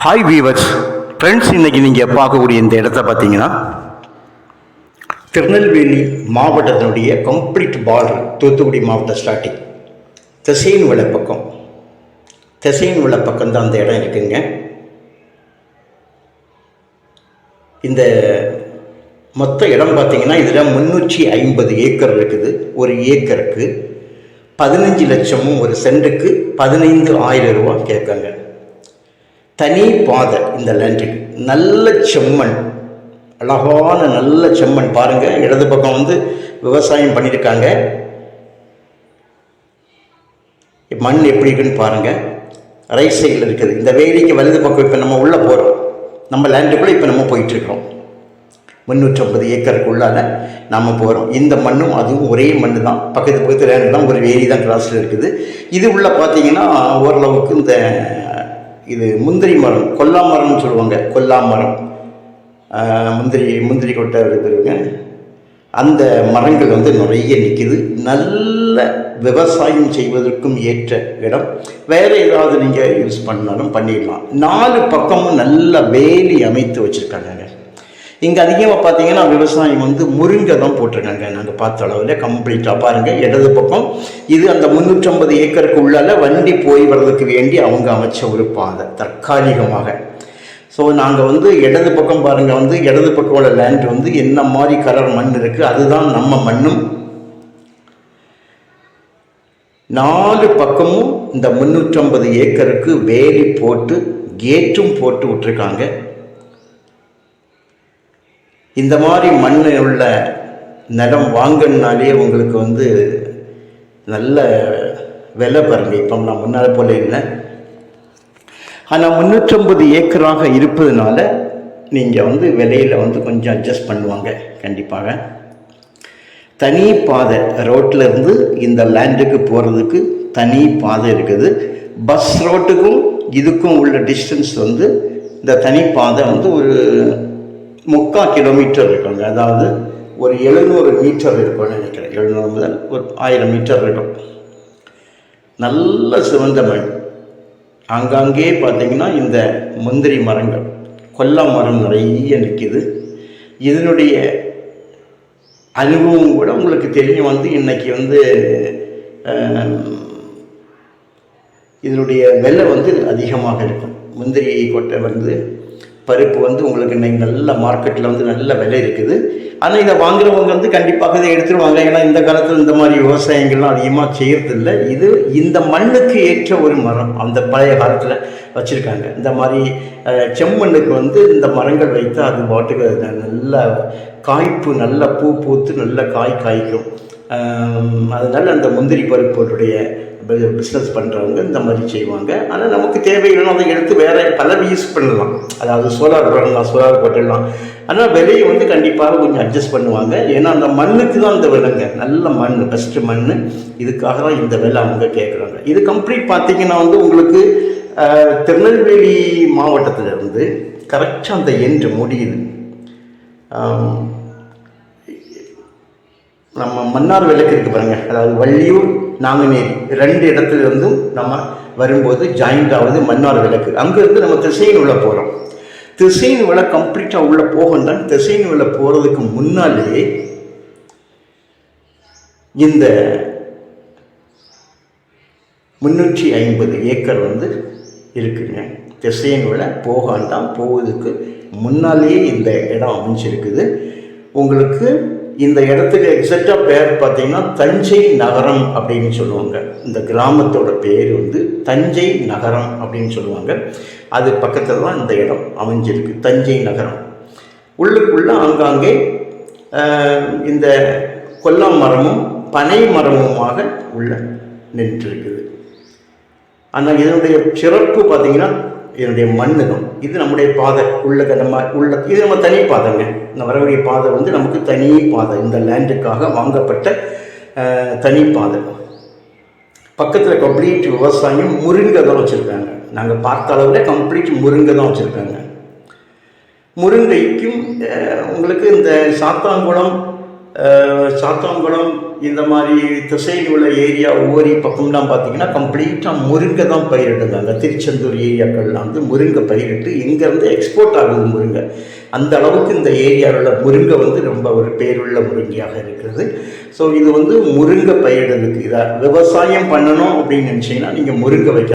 Hi viewers friends இன்றைக்கி நீங்கள் பார்க்கக்கூடிய இந்த இடத்த பார்த்தீங்கன்னா திருநெல்வேலி மாவட்டத்தினுடைய கம்ப்ளீட் பார்டர் தூத்துக்குடி மாவட்ட ஸ்டார்டிங் திசையின் பக்கம் திசையின் பக்கம் தான் அந்த இடம் இருக்குங்க. இந்த மொத்த இடம் பார்த்தீங்கன்னா இதில் முந்நூற்றி ஐம்பது ஏக்கர் இருக்குது. ஒரு ஏக்கருக்கு பதினஞ்சு லட்சமும் ஒரு சென்ட்டுக்கு பதினைந்து ஆயிரம் ரூபா கேட்காங்க தனி பாதை இந்த லேண்டுக்கு நல்ல செம்மண். அழகான நல்ல செம்மண் பாருங்கள் இடது பக்கம் வந்து விவசாயம் பண்ணியிருக்காங்க. மண் எப்படி இருக்குன்னு பாருங்கள் ரைட் சைடில் இருக்குது. இந்த வேலிக்கு வலது பக்கம் இப்போ நம்ம உள்ளே போகிறோம் நம்ம லேண்டுக்குள்ளே இப்போ நம்ம போயிட்டுருக்கிறோம். முந்நூற்றம்பது ஏக்கருக்குள்ளால நாம் போகிறோம் இந்த மண்ணும் அதுவும் ஒரே மண் தான் பக்கத்து பக்கத்து லேண்டு தான். ஒரு வேலி தான் கிராஸில் இருக்குது. இது உள்ளே பார்த்தீங்கன்னா ஓரளவுக்கு இந்த இது முந்திரி மரம் கொல்லா மரம்னு சொல்லுவாங்க கொல்லா மரம். முந்திரி முந்திரி கொட்டை இருக்குதுங்க அந்த மரங்கள் வந்து நிறைய நிற்கிது நல்ல விவசாயம் செய்வதற்கும் ஏற்ற இடம். வேறு ஏதாவது நீங்கள் யூஸ் பண்ணாலும் பண்ணிடலாம். நாலு பக்கமும் நல்ல வேலி அமைத்து வச்சுருக்காங்க. இங்கே அதிகமாக பார்த்தீங்கன்னா விவசாயம் வந்து முருங்கை தான் போட்டிருக்காங்க. நாங்கள் பார்த்த அளவில் கம்ப்ளீட்டாக பாருங்கள் இடது பக்கம். இது அந்த முந்நூற்றம்பது ஏக்கருக்கு உள்ளால் வண்டி போய் வர்றதுக்கு வேண்டி அவங்க அமைச்ச ஒரு பாதை தற்காலிகமாக. ஸோ நாங்கள் வந்து இடது பக்கம் பாருங்கள் வந்து இடது பக்கம் உள்ள லேண்ட் வந்து என்ன மாதிரி கலர் மண் இருக்குது அதுதான் நம்ம மண்ணும். நாலு பக்கமும் இந்த முந்நூற்றம்பது ஏக்கருக்கு வேலி போட்டு கேட்டும் போட்டு விட்டுருக்காங்க. இந்த மாதிரி மண் உள்ள நிலம் வாங்கினாலே உங்களுக்கு வந்து நல்ல விலை பாருங்க. இப்போ நான் முன்னால் போல இல்லை. ஆனால் முந்நூற்றம்பது ஏக்கராக இருப்பதுனால நீங்கள் வந்து விலையில் வந்து கொஞ்சம் அட்ஜஸ்ட் பண்ணுவாங்க கண்டிப்பாக. தனி பாதை ரோட்டில் இருந்து இந்த லேண்டுக்கு போகிறதுக்கு தனி பாதை இருக்குது. பஸ் ரோட்டுக்கும் இதுக்கும் உள்ள டிஸ்டன்ஸ் வந்து இந்த தனி பாதை வந்து ஒரு முக்கால் கிலோமீட்டர் இருக்குங்க அதாவது ஒரு எழுநூறு மீட்டர் இருக்கும்னு நினைக்கிறேன். எழுநூறு முதல் ஒரு ஆயிரம் மீட்டர் இருக்கும். நல்ல சிவந்த மண். ஆங்காங்கே பார்த்தீங்கன்னா இந்த முந்திரி மரங்கள் கொல்லா மரம் நிறைய நிற்கிது இதனுடைய அனுபவம் கூட உங்களுக்கு தெரியும் வந்து இன்னைக்கு வந்து இதனுடைய விலை வந்து அதிகமாக இருக்கும். முந்திரி கொட்டை வந்து பருப்பு வந்து உங்களுக்கு இன்னைக்கு நல்ல மார்க்கெட்டில் வந்து நல்ல விலை இருக்குது. ஆனால் இதை வாங்குறவங்க வந்து கண்டிப்பாக இதை எடுத்துருவாங்க. ஏன்னா இந்த காலத்தில் இந்த மாதிரி விவசாயங்கள்லாம் அதிகமாக செய்கிறதில்ல இது இந்த மண்ணுக்கு ஏற்ற ஒரு மரம். அந்த பழைய காலத்தில் வச்சுருக்காங்க. இந்த மாதிரி செம்மண்ணுக்கு வந்து இந்த மரங்கள் வைத்து அது பாட்டுக்கு நல்ல காய்ப்பு நல்ல பூ பூத்து நல்ல காய் காய்க்கும். அதனால் அந்த முந்திரி பருப்புடைய பிஸ்னஸ் பண்ணுறவங்க இந்த மாதிரி செய்வாங்க. ஆனால் நமக்கு தேவையில்லைன்னா அதை எடுத்து வேறு பல யூஸ் பண்ணலாம். அதாவது சோலார் பண்ணலாம் சோலார் போட்டுடலாம். ஆனால் விலையை வந்து கண்டிப்பாக கொஞ்சம் அட்ஜஸ்ட் பண்ணுவாங்க. ஏன்னா அந்த மண்ணுக்கு தான் இந்த விலைங்க. நல்ல மண் பெஸ்ட்டு மண். இதுக்காக தான் இந்த விலை அவங்க கேட்குறாங்க இது கம்ப்ளீட் பார்த்தீங்கன்னா வந்து உங்களுக்கு திருநெல்வேலி மாவட்டத்தில் இருந்து கரெக்டாக அந்த எண்டு முடியுது. நம்ம மன்னார் விளக்கு இருக்கு பாருங்க. அதாவது வள்ளியூர் நாங்குநேரி ரெண்டு இடத்துல இருந்தும் நம்ம வரும்போது ஜாயிண்ட் ஆகுது மன்னார் விளக்கு. அங்கேருந்து நம்ம திசையின் உள்ள போகிறோம் திசையின் உள்ள கம்ப்ளீட்டாக உள்ள போகணும் திசையின் உள்ள போகிறதுக்கு முன்னாலே இந்த முந்நூற்றி ஐம்பது ஏக்கர் வந்து இருக்குங்க. திசையின் விட போகாண்டாம் போவதுக்கு முன்னாலேயே இந்த இடம் அமைஞ்சிருக்குது. உங்களுக்கு இந்த இடத்துக்கு எக்ஸாக்டாக பேர் பார்த்தீங்கன்னா தஞ்சை நகரம் அப்படின்னு சொல்லுவாங்க. இந்த கிராமத்தோட பேர் வந்து தஞ்சை நகரம் அப்படின்னு சொல்லுவாங்க. அது பக்கத்தில் தான் இந்த இடம் அமைஞ்சிருக்கு தஞ்சை நகரம். உள்ளுக்குள்ள ஆங்காங்கே இந்த கொல்லம் மரமும் பனை மரமுமாக உள்ள நின்றுருக்குது. ஆனால் இதனுடைய சிறப்பு பார்த்தீங்கன்னா இதனுடைய மண்ணகம் இது நம்முடைய பாதை உள்ள நம்ம உள்ள இது நம்ம தனி பாதைங்க. இந்த வரக்கூடிய பாதை வந்து நமக்கு தனி பாதை. இந்த லேண்டுக்காக வாங்கப்பட்ட தனி பாதை. பக்கத்தில் கம்ப்ளீட் விவசாயம் முருங்கை தான் வச்சுருக்காங்க. நாங்கள் பார்த்த அளவில் கம்ப்ளீட் முருங்கை தான் வச்சுருக்காங்க. முருங்கைக்கும் உங்களுக்கு இந்த சாத்தாங்குளம் சாத்தான்குளம் இந்த மாதிரி திசையில் உள்ள ஏரியா ஒவ்வொரு பக்கம்லாம் பார்த்தீங்கன்னா கம்ப்ளீட்டாக முருங்கை தான் பயிரிடுங்க அந்த திருச்செந்தூர் ஏரியாக்கள்லாம் வந்து முருங்கை பயிரிட்டு இங்கேருந்து எக்ஸ்போர்ட் ஆகுது முருங்கை. அந்த அளவுக்கு இந்த ஏரியாவில் உள்ள முருங்கை வந்து ரொம்ப ஒரு பேருள்ள முருங்கையாக இருக்கிறது. ஸோ இது வந்து முருங்கை பயிரிடுறதுக்கு இதாக விவசாயம் பண்ணணும் அப்படின்னு நினச்சிங்கன்னா நீங்கள் முருங்கை வைக்க